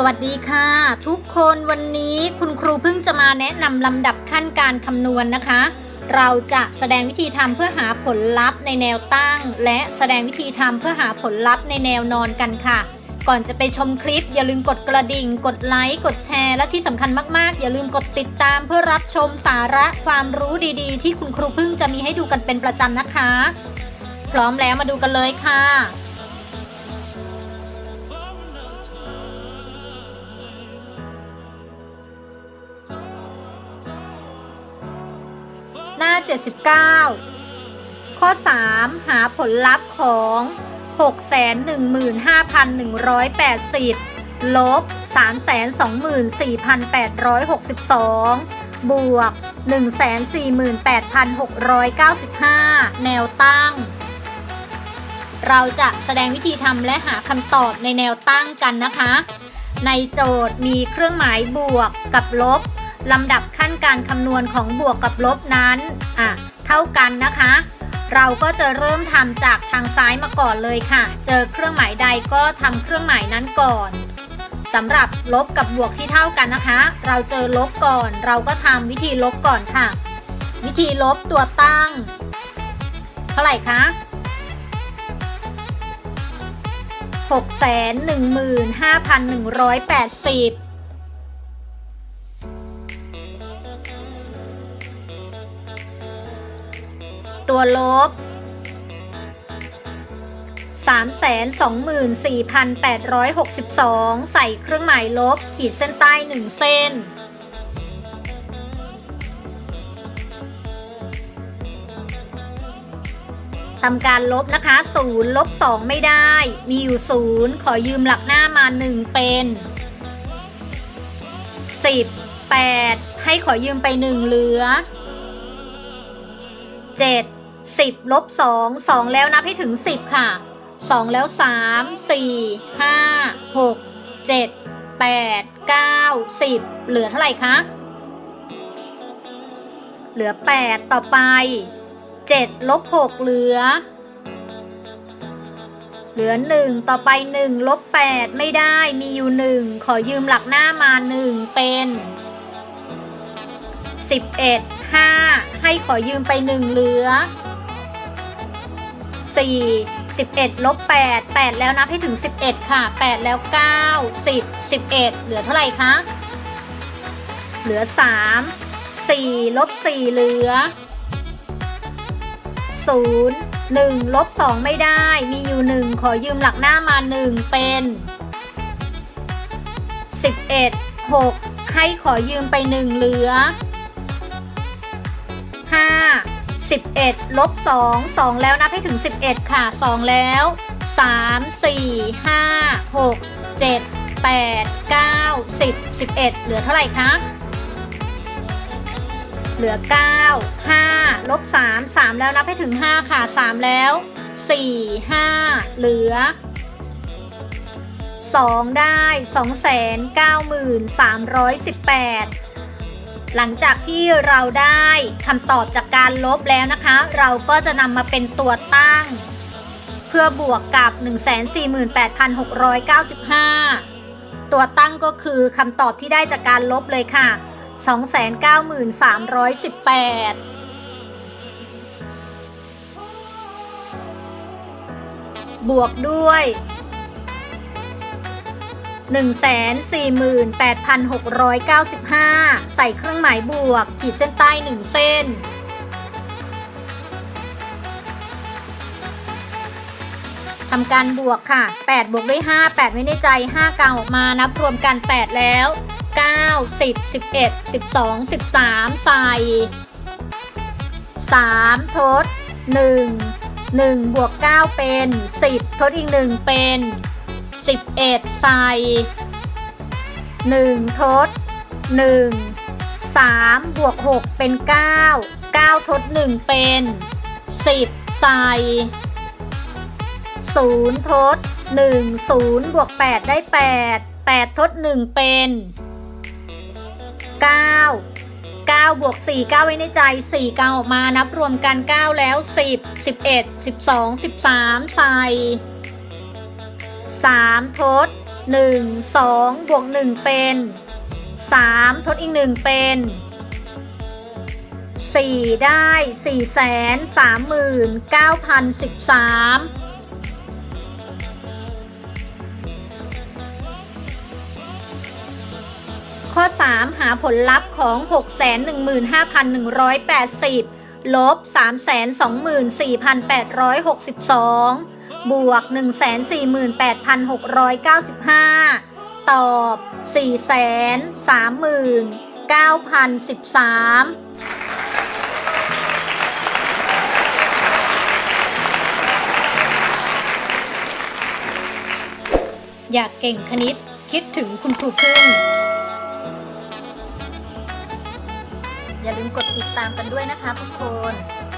สวัสดีค่ะ ทุกคนวันนี้คุณครูเพิ่งจะมาแนะนำลำดับขั้นการคำนวณนะคะ เราจะแสดงวิธีทำเพื่อหาผลลัพธ์ในแนวตั้ง และแสดงวิธีทำเพื่อหาผลลัพธ์ในแนวนอนกันค่ะ ก่อนจะไปชมคลิป อย่าลืมกดกระดิ่ง กดไลค์กดแชร์และที่สำคัญมากๆ อย่าลืมกดติดตามเพื่อรับชมสาระความรู้ดีๆ ที่คุณครูเพิ่งจะมีให้ดูกันเป็นประจำนะคะ พร้อมแล้วมาดูกันเลยค่ะ หน้า79 ข้อ 3 หาผลลัพธ์ของ 615,180 ลบ 324,862 บวก 148,695 แนวตั้ง เราจะแสดงวิธีทำและหาคำตอบในแนวตั้งกันนะคะ ในโจทย์มีเครื่องหมายบวกกับลบ ลำดับขั้นการคำนวณของบวกกับลบนั้นอะเท่ากันนะคะ เราก็จะเริ่มทำจากทางซ้ายมาก่อนเลยค่ะ เจอเครื่องหมายใดก็ทำเครื่องหมายนั้นก่อนสำหรับลบกับบวกที่เท่ากันนะคะ เราเจอลบก่อน เราก็ทำวิธีลบก่อนค่ะ วิธีลบตัวตั้ง เท่าไหร่คะ6 1 5 1 8 0 ตัวลบ 324,862 ใส่เครื่องหมายลบ ขีดเส้นใต้ 1 เส้น ทำการลบนะคะ 0 ลบ 2 ไม่ได้ มีอยู่ 0 ขอยืมหลักหน้ามา 1 เป็น 10 8 ให้ขอยืมไป 1 เหลือ 7 10ลบ2 2 แล้วนับให้ถึง 10 ค่ะ 2 แล้ว 3 4 5 6 7 8 9 10 เหลือเท่าไหร่คะ เหลือ 8 ต่อไป 7ลบ6เหลือ เหลือ 1 ต่อไป 1 ลบ 8 ไม่ได้มีอยู่ 1 ขอยืมหลักหน้ามา 1 เป็น 11 5 ให้ขอยืมไป 1 เหลือ 4 11ลบ8 8 แล้วนับให้ถึง 11 ค่ะ 8 แล้ว 9 10 11 เหลือเท่าไหร่คะ เหลือ 3 4ลบ4เหลือ 0 1ลบ2ไม่ได้ มีอยู่ 1 ขอยืมหลักหน้ามา 1 เป็น 11 6 ให้ขอยืมไป 1 เหลือ 11 ลบ 2 2 แล้วนับให้ถึง 11 ค่ะ 2 แล้ว 3 4 5 6 7 8 9 10 11 เหลือเท่าไหร่คะ เหลือ 9 5 ลบ 3 3 แล้วนับให้ถึง 5 ค่ะ 3 แล้ว 4 5 เหลือ 2 ได้ 2 9 3 1 8 หลังจากที่เราได้คำตอบจากการลบแล้วนะคะ เราก็จะนำมาเป็นตัวตั้ง เพื่อบวกกับ 148,695 ตัวตั้งก็คือคำตอบที่ได้จากการลบเลยค่ะ 293,318บวกด้วย 148,695 ใส่เครื่องหมายบวก ขีดเส้นใต้ 1 เส้น ทำการบวกค่ะ 8 บวกด้วย 5 8 ไม่ได้ใจ 5กลางออกมา นับรวมกัน 8 แล้ว 9 10 11 12 13 ใส่ 3 ทด 1 1 บวก 9 เป็น 10 ทดอีก 1 เป็น 11 ใส่1ทด 1 3 บวก 6 เป็น 9 9 ทด 1 เป็น 10 ใส่0ทด 1 0 บวก 8 ได้ 8 8 ทด 1 เป็น 9 9บวก4 9 ไว้ในใจ 4 9 ออกมานับรวมกัน 9 แล้ว 10 11 12 13 ใส่ 3 ทด 1 2 บวก 1 เป็น 3 ทดอีก 1 เป็น 4 ได้ 4 3 9 0 13ข้อ 3 หาผลลัพธ์ของ 615,180 ลบ 324,862 บวก 148,695 ตอบ 439,013อยากเก่งคณิตคิดถึงคุณครูพึ่ง อย่าลืมกดติดตามกันด้วยนะคะทุกคน